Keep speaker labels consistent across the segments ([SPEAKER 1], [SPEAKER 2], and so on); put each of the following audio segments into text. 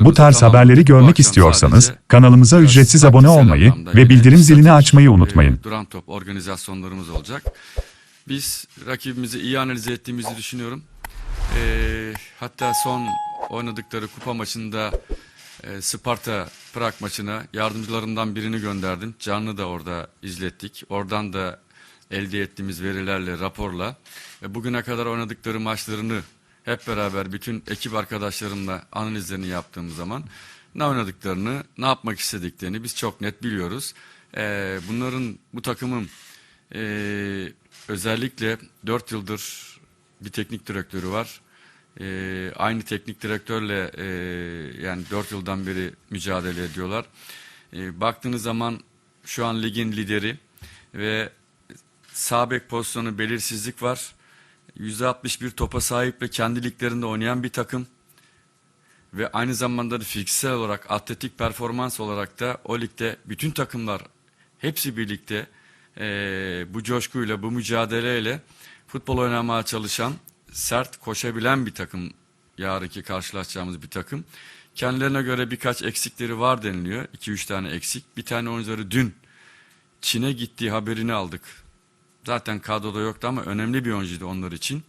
[SPEAKER 1] Bu tarz haberleri görmek istiyorsanız kanalımıza ücretsiz abone olmayı ve bildirim zilini açmayı unutmayın.
[SPEAKER 2] e, Duran top organizasyonlarımız olacak. Biz rakibimizi iyi analiz ettiğimizi düşünüyorum. E, hatta son oynadıkları kupa maçında e, Sparta Prag maçına yardımcılarımdan birini gönderdim. Canlı da orada izlettik. Oradan da elde ettiğimiz verilerle, raporla ve bugüne kadar oynadıkları maçlarını hep beraber bütün ekip arkadaşlarımla analizlerini yaptığımız zaman ne oynadıklarını, ne yapmak istediklerini biz çok net biliyoruz. Ee, bunların, bu takımın ee, özellikle 4 yıldır bir teknik direktörü var. Ee, aynı teknik direktörle ee, yani 4 yıldan beri mücadele ediyorlar. Ee, baktığınız zaman şu an ligin lideri ve sağ bek pozisyonu belirsizlik var. %61 topa sahip ve kendi liglerinde oynayan bir takım. Ve aynı zamanda da fiziksel olarak, atletik performans olarak da o ligde bütün takımlar hepsi birlikte eee, bu coşkuyla, bu mücadeleyle futbol oynamaya çalışan, sert koşabilen bir takım. Yarınki karşılaşacağımız bir takım. Kendilerine göre birkaç eksikleri var deniliyor. 2-3 tane eksik. Bir tane oyuncuları dün Çin'e gittiği haberini aldık. Zaten kadroda yoktu ama önemli bir oyuncuydu onlar için.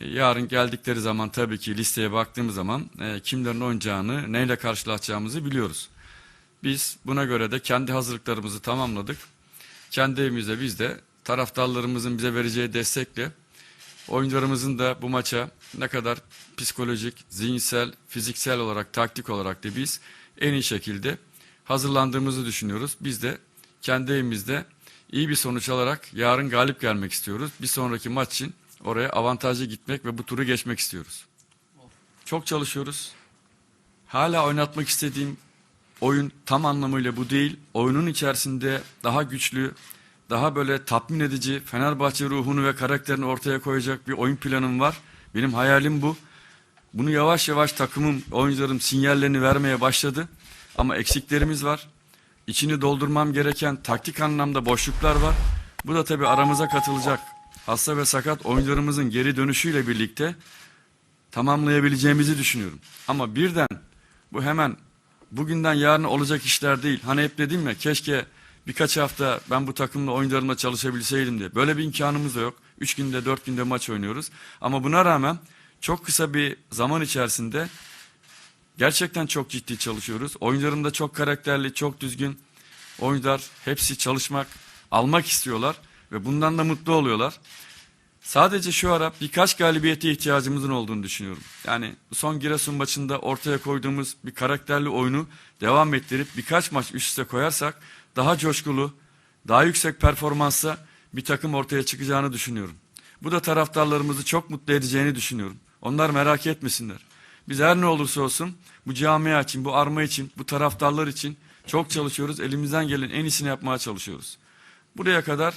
[SPEAKER 2] E, Yarın geldikleri zaman tabii ki listeye baktığımız zaman e, kimlerin oynayacağını, neyle karşılaşacağımızı biliyoruz. Biz buna göre de kendi hazırlıklarımızı tamamladık. Kendi evimizde biz de taraftarlarımızın bize vereceği destekle oyuncularımızın da bu maça ne kadar psikolojik, zihinsel, fiziksel olarak, taktik olarak da biz en iyi şekilde hazırlandığımızı düşünüyoruz. Biz de kendi evimizde iyi bir sonuç alarak yarın galip gelmek istiyoruz. Bir sonraki maç için oraya avantajlı gitmek ve bu turu geçmek istiyoruz. Çok çalışıyoruz. Hala oynatmak istediğim oyun tam anlamıyla bu değil. Oyunun içerisinde daha güçlü, daha böyle tatmin edici Fenerbahçe ruhunu ve karakterini ortaya koyacak bir oyun planım var. Benim hayalim bu. Bunu yavaş yavaş takımım, oyuncularım sinyallerini vermeye başladı. Ama eksiklerimiz var. İçini doldurmam gereken taktik anlamda boşluklar var. Bu da tabii aramıza katılacak hasta ve sakat oyuncularımızın geri dönüşüyle birlikte tamamlayabileceğimizi düşünüyorum. Ama birden bu hemen bugünden yarın olacak işler değil. Hani hep dedim ya keşke birkaç hafta ben bu takımla oyuncularımla çalışabilseydim diye. Böyle bir imkanımız da yok. Üç günde dört günde maç oynuyoruz. Ama buna rağmen çok kısa bir zaman içerisinde gerçekten çok ciddi çalışıyoruz. Oyuncularım da çok karakterli, çok düzgün oyuncular. Hepsi çalışmak, almak istiyorlar ve bundan da mutlu oluyorlar. Sadece şu ara birkaç galibiyete ihtiyacımızın olduğunu düşünüyorum. Yani son Giresun maçında ortaya koyduğumuz bir karakterli oyunu devam ettirip birkaç maç üst üste koyarsak daha coşkulu, daha yüksek performansla bir takım ortaya çıkacağını düşünüyorum. Bu da taraftarlarımızı çok mutlu edeceğini düşünüyorum. Onlar merak etmesinler. Biz her ne olursa olsun bu camia için, bu arma için, bu taraftarlar için çok çalışıyoruz. Elimizden gelen en iyisini yapmaya çalışıyoruz. Buraya kadar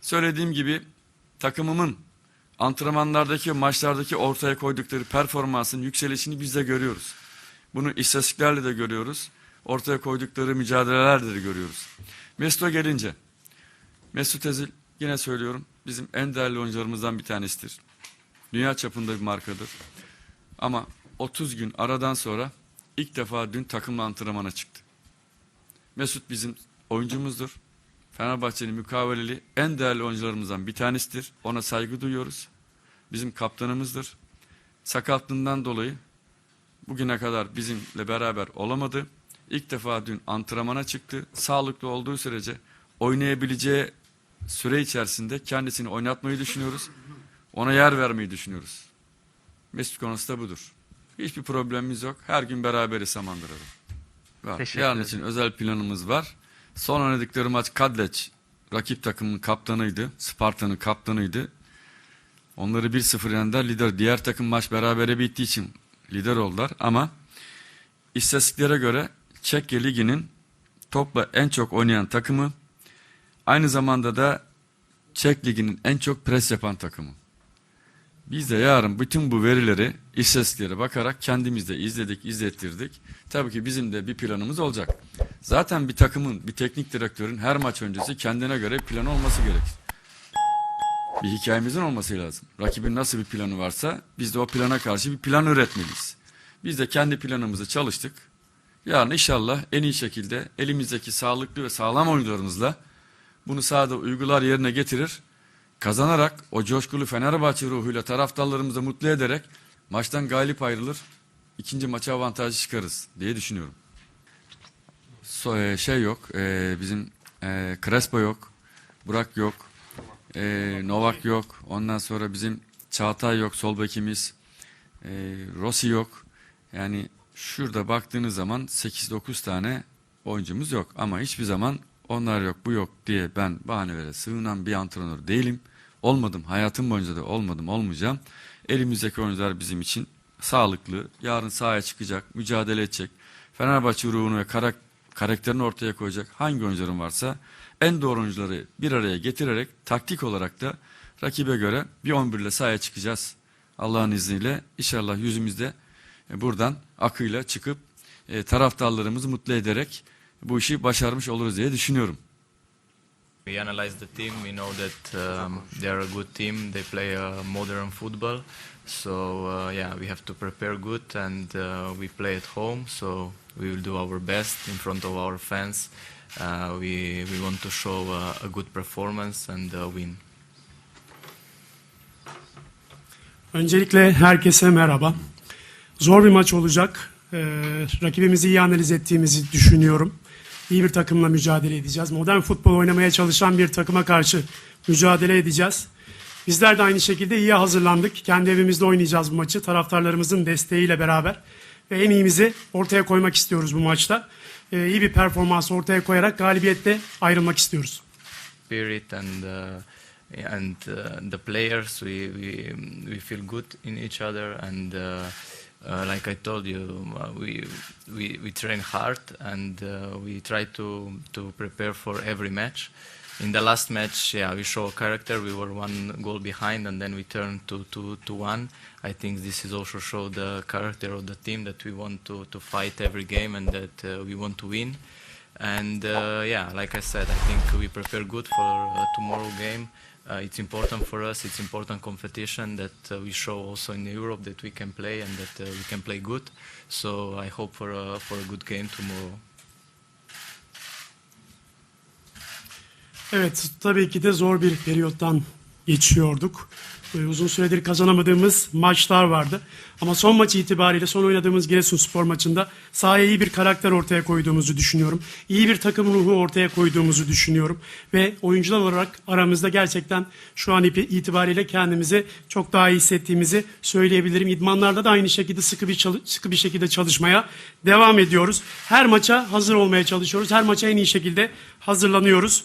[SPEAKER 2] söylediğim gibi takımımın antrenmanlardaki, maçlardaki ortaya koydukları performansın yükselişini biz de görüyoruz. Bunu istatistiklerle de görüyoruz. Ortaya koydukları mücadelelerle de görüyoruz. Mesut'a gelince, Mesut Ezil yine söylüyorum bizim en değerli oyuncularımızdan bir tanesidir. Dünya çapında bir markadır. Ama 30 gün aradan sonra ilk defa dün takımla antrenmana çıktı. Mesut bizim oyuncumuzdur. Fenerbahçe'nin mukaveleli en değerli oyuncularımızdan bir tanesidir. Ona saygı duyuyoruz. Bizim kaptanımızdır. Sakatlığından dolayı bugüne kadar bizimle beraber olamadı. İlk defa dün antrenmana çıktı. Sağlıklı olduğu sürece oynayabileceği süre içerisinde kendisini oynatmayı düşünüyoruz. Ona yer vermeyi düşünüyoruz. Mesut konusu da budur. Hiçbir problemimiz yok. Her gün beraberiz Samandıra'da. Var.
[SPEAKER 3] Teşekkür
[SPEAKER 2] Yarın için özel planımız var. Son oynadıkları maç Kadleç rakip takımın kaptanıydı. Sparta'nın kaptanıydı. Onları 1-0 yendiler. Lider. Diğer takım maç berabere bittiği için lider oldular. Ama istatistiklere göre Çekya Ligi'nin topla en çok oynayan takımı aynı zamanda da Çek Ligi'nin en çok pres yapan takımı. Biz de yarın bütün bu verileri, istatistiklere bakarak kendimiz de izledik, izlettirdik. Tabii ki bizim de bir planımız olacak. Zaten bir takımın, bir teknik direktörün her maç öncesi kendine göre planı olması gerekir. Bir hikayemizin olması lazım. Rakibin nasıl bir planı varsa biz de o plana karşı bir plan üretmeliyiz. Biz de kendi planımızı çalıştık. Yarın inşallah en iyi şekilde elimizdeki sağlıklı ve sağlam oyuncularımızla bunu sahada uygular yerine getirir. Kazanarak o coşkulu Fenerbahçe ruhuyla taraftarlarımızı mutlu ederek maçtan galip ayrılır. ikinci maça avantajı çıkarız diye düşünüyorum. So, e, şey yok. e, bizim e, Crespo yok. Burak yok. e, Novak yok. Ondan sonra bizim Çağatay yok. Sol bekimiz. E, Rossi yok. Yani şurada baktığınız zaman 8-9 tane oyuncumuz yok. Ama hiçbir zaman onlar yok bu yok diye ben bahanelere sığınan bir antrenör değilim. Olmadım. Hayatım boyunca da olmadım olmayacağım. Elimizdeki oyuncular bizim için sağlıklı. Yarın sahaya çıkacak. Mücadele edecek. Fenerbahçe ruhunu ve karak karakterini ortaya koyacak hangi oyuncuların varsa en doğru oyuncuları bir araya getirerek taktik olarak da rakibe göre bir 11 ile sahaya çıkacağız. Allah'ın izniyle inşallah yüzümüzde e, buradan akıyla çıkıp e, taraftarlarımızı mutlu ederek bu işi başarmış oluruz diye düşünüyorum.
[SPEAKER 3] We analyze the team. We know that um, they are a good team. They play uh, modern football. So uh, yeah, we have to prepare good, and uh, we play at home. So we will do our best in front of our fans. Uh, we we want to show uh, a good performance and uh, win.
[SPEAKER 4] Öncelikle herkese merhaba. Zor bir maç olacak. Ee, rakibimizi iyi analiz ettiğimizi düşünüyorum. İyi bir takımla mücadele edeceğiz. Modern futbol oynamaya çalışan bir takıma karşı mücadele edeceğiz. Bizler de aynı şekilde iyi hazırlandık. Kendi evimizde oynayacağız bu maçı. Taraftarlarımızın desteğiyle beraber. Ve en iyimizi ortaya koymak istiyoruz bu maçta. Ee, iyi bir performans ortaya koyarak galibiyette ayrılmak istiyoruz.
[SPEAKER 3] spirit and uh, and uh, the players we, we we feel good in each other and uh, uh, like I told you uh, we we we train hard and uh, we try to to prepare for every match. In the last match yeah we show character. We were one goal behind and then we turned to to to one. I think this is also show the character of the team that we want to to fight every game and that uh, we want to win. And uh, yeah, like I said, I think we prepare good for uh, tomorrow game. Uh, it's important for us. It's important competition that uh, we show also in Europe that we can play and that uh, we can play good. So I hope for a, for a good game tomorrow.
[SPEAKER 4] Evet, tabii ki de zor bir periyottan geçiyorduk. Ee, Uzun süredir kazanamadığımız maçlar vardı. Ama son maç itibariyle son oynadığımız Giresunspor maçında sahaya iyi bir karakter ortaya koyduğumuzu düşünüyorum. İyi bir takım ruhu ortaya koyduğumuzu düşünüyorum. Ve oyuncular olarak aramızda gerçekten şu an itibariyle kendimizi çok daha iyi hissettiğimizi söyleyebilirim. İdmanlarda da aynı şekilde sıkı bir sıkı bir şekilde çalışmaya devam ediyoruz. Her maça hazır olmaya çalışıyoruz. Her maça en iyi şekilde hazırlanıyoruz.